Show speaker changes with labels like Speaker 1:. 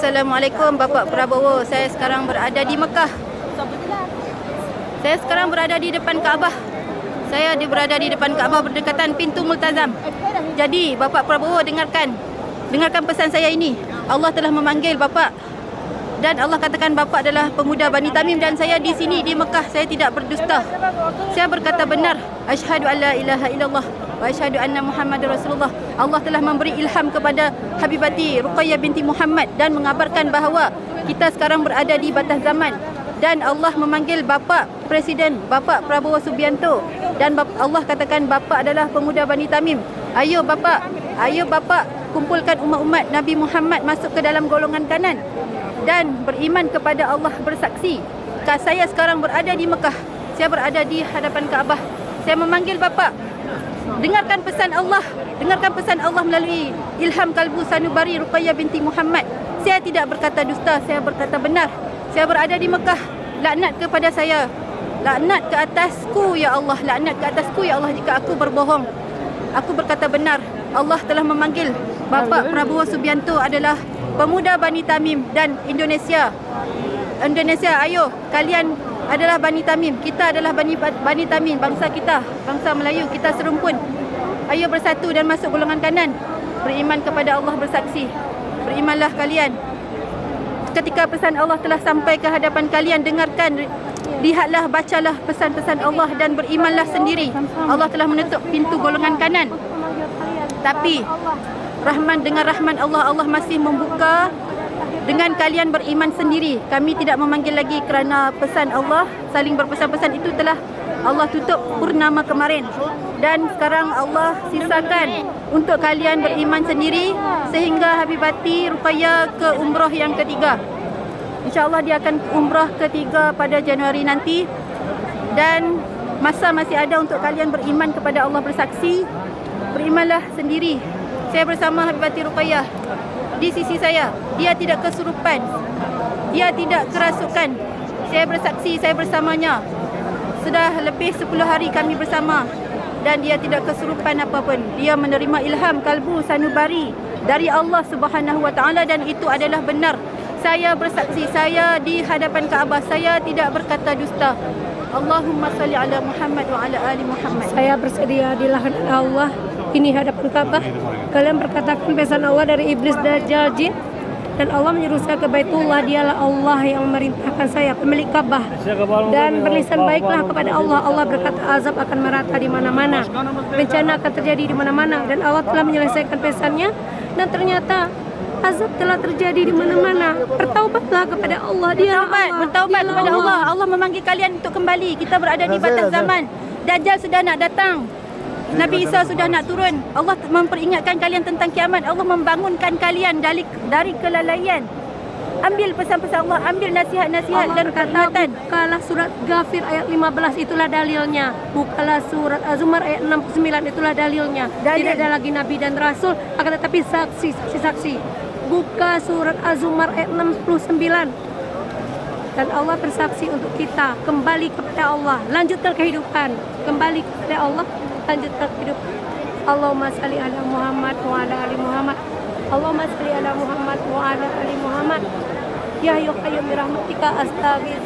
Speaker 1: Assalamualaikum Bapak Prabowo. Saya sekarang berada di Mekah. Saya sekarang berada di depan Kaabah. Saya berada di depan Kaabah berdekatan pintu Multazam. Jadi Bapak Prabowo dengarkan. Dengarkan pesan saya ini. Allah telah memanggil Bapak dan Allah katakan Bapak adalah pemuda Bani Tamim dan saya di sini di Mekah saya tidak berdusta. Saya berkata benar. Asyhadu an la ilaha illallah wa asyhadu anna Muhammadar Rasulullah. Allah telah memberi ilham kepada Habibati Ruqayyah binti Muhammad dan mengabarkan bahawa kita sekarang berada di batas zaman dan Allah memanggil bapa presiden bapa Prabowo Subianto dan Allah katakan bapa adalah pemuda Bani Tamim. Ayo bapa, ayo bapa kumpulkan umat-umat Nabi Muhammad masuk ke dalam golongan kanan dan beriman kepada Allah bersaksi. Saya sekarang berada di Mekah. Saya berada di hadapan Kaabah. Saya memanggil bapa. Dengarkan pesan Allah. Dengarkan pesan Allah melalui Ilham Kalbu Sanubari Ruqayyah binti Muhammad. Saya tidak berkata dusta, saya berkata benar. Saya berada di Mekah. Laknat kepada saya. Laknat ke atasku ya Allah. Laknat ke atasku ya Allah jika aku berbohong. Aku berkata benar. Allah telah memanggil Bapak Prabowo Subianto adalah pemuda Bani Tamim dan Indonesia. Indonesia, ayo kalian adalah Bani Tamim. Kita adalah Bani Bani Tamim, bangsa kita, bangsa Melayu. Kita serumpun. Ayo bersatu dan masuk golongan kanan. Beriman kepada Allah bersaksi. Berimanlah kalian. Ketika pesan Allah telah sampai ke hadapan kalian, dengarkan Lihatlah, bacalah pesan-pesan Allah dan berimanlah sendiri. Allah telah menutup pintu golongan kanan. Tapi Rahman dengan Rahman Allah Allah masih membuka dengan kalian beriman sendiri. Kami tidak memanggil lagi kerana pesan Allah saling berpesan-pesan itu telah Allah tutup purnama kemarin. Dan sekarang Allah sisakan untuk kalian beriman sendiri sehingga Habibati Ruqayyah ke umrah yang ketiga. InsyaAllah dia akan umrah ketiga pada Januari nanti. Dan masa masih ada untuk kalian beriman kepada Allah bersaksi. Berimanlah sendiri. Saya bersama Habibati Ruqayyah. Di sisi saya, dia tidak kesurupan. Dia tidak kerasukan. Saya bersaksi, saya bersamanya. Sudah lebih 10 hari kami bersama dan dia tidak kesurupan apapun. Dia menerima ilham kalbu sanubari dari Allah Subhanahu Wa Taala dan itu adalah benar. Saya bersaksi, saya di hadapan Kaabah, saya tidak berkata dusta. Allahumma salli ala Muhammad wa ala ali Muhammad.
Speaker 2: Saya bersedia di lahan Allah ini hadapan Ka'bah. Kalian berkatakan pesan Allah dari iblis dajjal jin dan Allah menyuruh saya ke Baitullah. Dialah Allah yang memerintahkan saya pemilik Ka'bah dan berlisan baiklah kepada Allah. Allah berkata azab akan merata di mana-mana. Bencana akan terjadi di mana-mana dan Allah telah menyelesaikan pesannya dan ternyata azab telah terjadi di mana-mana. Bertaubatlah kepada Allah. Dia
Speaker 1: Bertaubat, bertaubat kepada Allah. Allah memanggil kalian untuk kembali. Kita berada di batas zaman. Dajjal sudah nak datang. Nabi Isa sudah nak turun. Allah memperingatkan kalian tentang kiamat. Allah membangunkan kalian dari dari kelalaian. Ambil pesan-pesan Allah, ambil nasihat-nasihat dan
Speaker 2: berkata,
Speaker 1: perkataan.
Speaker 2: bukalah surat Ghafir ayat 15 itulah dalilnya. Bukalah surat Az-Zumar ayat 69 itulah dalilnya.
Speaker 1: Dalil.
Speaker 2: Tidak ada lagi nabi dan rasul akan tetapi saksi saksi-saksi. Buka surat Az-Zumar ayat 69. Dan Allah bersaksi untuk kita kembali kepada Allah, lanjutkan kehidupan, kembali kepada Allah, lanjutkan kehidupan. Allahumma salli ala Muhammad wa ala ali Muhammad. Allahumma salli ala Muhammad wa ala ali Muhammad. Ya hayyu qayyum bi rahmatika astaghfir.